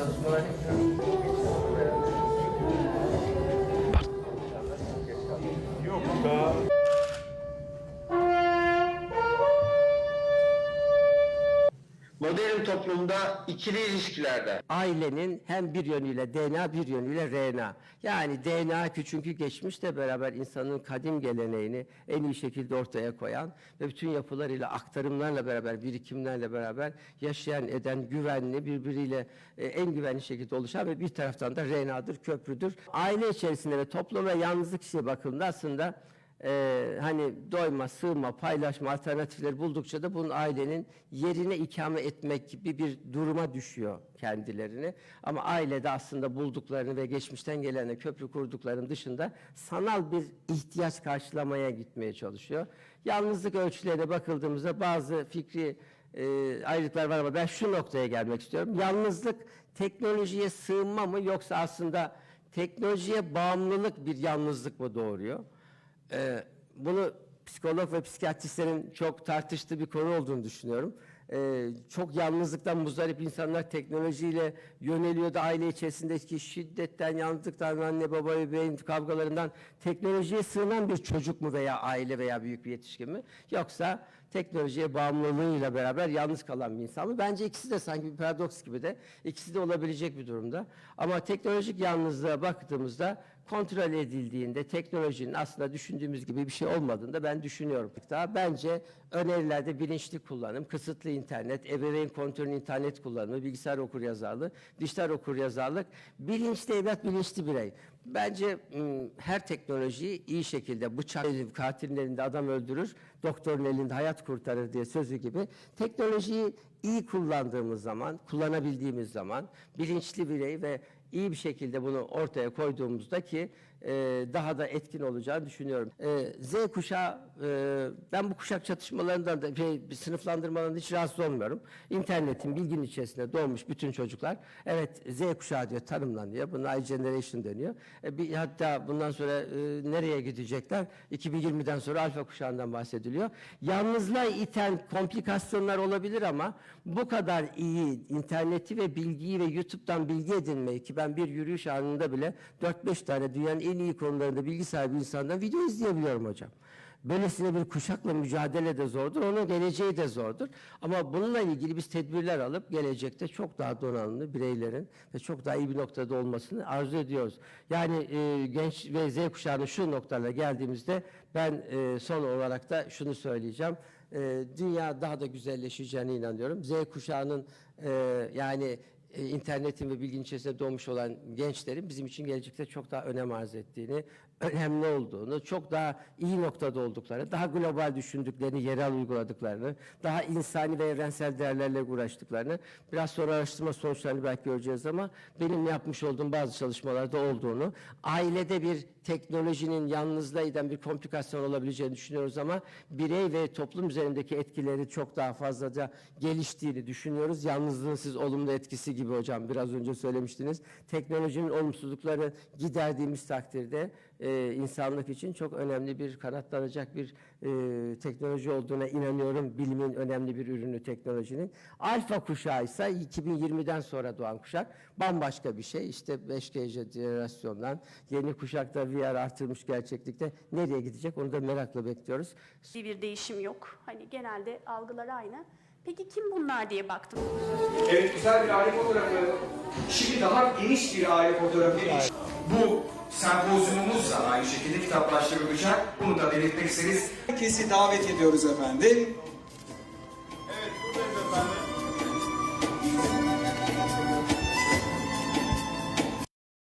Councilman Ryan? Modern toplumda ikili ilişkilerde Ailenin hem bir yönüyle DNA bir yönüyle RNA. Yani DNA küçünkü geçmişle beraber insanın kadim geleneğini en iyi şekilde ortaya koyan ve bütün yapılarıyla aktarımlarla beraber birikimlerle beraber yaşayan eden güvenli birbiriyle e, en güvenli şekilde oluşan ve bir taraftan da RNA'dır köprüdür. Aile içerisinde ve toplum ve yalnızlık kişi bakımında aslında ee, hani doyma, sığma, paylaşma alternatifleri buldukça da bunun ailenin yerine ikame etmek gibi bir duruma düşüyor kendilerini. Ama ailede aslında bulduklarını ve geçmişten gelenle köprü kurduklarının dışında sanal bir ihtiyaç karşılamaya gitmeye çalışıyor. Yalnızlık ölçülerine bakıldığımızda bazı fikri e, ayrılıklar var ama ben şu noktaya gelmek istiyorum. Yalnızlık teknolojiye sığınma mı yoksa aslında teknolojiye bağımlılık bir yalnızlık mı doğuruyor? Ee, bunu psikolog ve psikiyatristlerin çok tartıştığı bir konu olduğunu düşünüyorum. Ee, çok yalnızlıktan muzdarip insanlar teknolojiyle yöneliyor da aile içerisindeki şiddetten, yalnızlıktan, anne baba ve beyin kavgalarından teknolojiye sığınan bir çocuk mu veya aile veya büyük bir yetişkin mi? Yoksa teknolojiye bağımlılığıyla beraber yalnız kalan bir insan mı? Bence ikisi de sanki bir paradoks gibi de ikisi de olabilecek bir durumda. Ama teknolojik yalnızlığa baktığımızda kontrol edildiğinde teknolojinin aslında düşündüğümüz gibi bir şey olmadığını da ben düşünüyorum. Daha bence önerilerde bilinçli kullanım, kısıtlı internet, ebeveyn kontrolü internet kullanımı, bilgisayar okuryazarlığı, dijital okuryazarlık, bilinçli evlat, bilinçli birey. Bence her teknolojiyi iyi şekilde bıçak katilin elinde adam öldürür, doktorun elinde hayat kurtarır diye sözü gibi teknolojiyi iyi kullandığımız zaman, kullanabildiğimiz zaman bilinçli birey ve iyi bir şekilde bunu ortaya koyduğumuzda ki e, daha da etkin olacağını düşünüyorum. E, Z kuşağı, e, ben bu kuşak çatışmalarından da şey, sınıflandırmalarından hiç rahatsız olmuyorum. İnternetin, bilginin içerisinde doğmuş bütün çocuklar, evet Z kuşağı diyor, tanımlanıyor. Buna I generation deniyor. E, bir, hatta bundan sonra nereye gidecekler? 2020'den sonra alfa kuşağından bahsediliyor. Yalnızlığa iten komplikasyonlar olabilir ama bu kadar iyi interneti ve bilgiyi ve YouTube'dan bilgi edinmeyi ki ben bir yürüyüş anında bile 4-5 tane dünyanın en iyi konularında bilgi sahibi insandan video izleyebiliyorum hocam. Böylesine bir kuşakla mücadele de zordur, onun geleceği de zordur. Ama bununla ilgili biz tedbirler alıp gelecekte çok daha donanımlı bireylerin ve çok daha iyi bir noktada olmasını arzu ediyoruz. Yani e, genç ve Z kuşağının şu noktalara geldiğimizde ben e, son olarak da şunu söyleyeceğim. E, dünya daha da güzelleşeceğine inanıyorum. Z kuşağının e, yani e, internetin ve bilginin içerisinde doğmuş olan gençlerin bizim için gelecekte çok daha önem arz ettiğini, önemli olduğunu, çok daha iyi noktada olduklarını, daha global düşündüklerini, yerel uyguladıklarını, daha insani ve evrensel değerlerle uğraştıklarını, biraz sonra araştırma sonuçlarını belki göreceğiz ama benim yapmış olduğum bazı çalışmalarda olduğunu, ailede bir teknolojinin yalnızlığa bir komplikasyon olabileceğini düşünüyoruz ama birey ve toplum üzerindeki etkileri çok daha fazlaca geliştiğini düşünüyoruz. Yalnızlığın siz olumlu etkisi gibi hocam biraz önce söylemiştiniz. Teknolojinin olumsuzlukları giderdiğimiz takdirde e, insanlık için çok önemli bir kanatlanacak bir e, teknoloji olduğuna inanıyorum. Bilimin önemli bir ürünü teknolojinin. Alfa kuşağı ise 2020'den sonra doğan kuşak bambaşka bir şey. İşte 5G jenerasyondan yeni kuşakta VR artırmış gerçeklikte nereye gidecek onu da merakla bekliyoruz. bir bir değişim yok. Hani genelde algılar aynı. Peki kim bunlar diye baktım. Evet güzel bir aile fotoğrafı. Şimdi daha geniş bir aile fotoğrafı. Bu sempozyumumuz da aynı şekilde kitaplaştırılacak. Bunu da belirtmek isteriz. Herkesi davet ediyoruz efendim.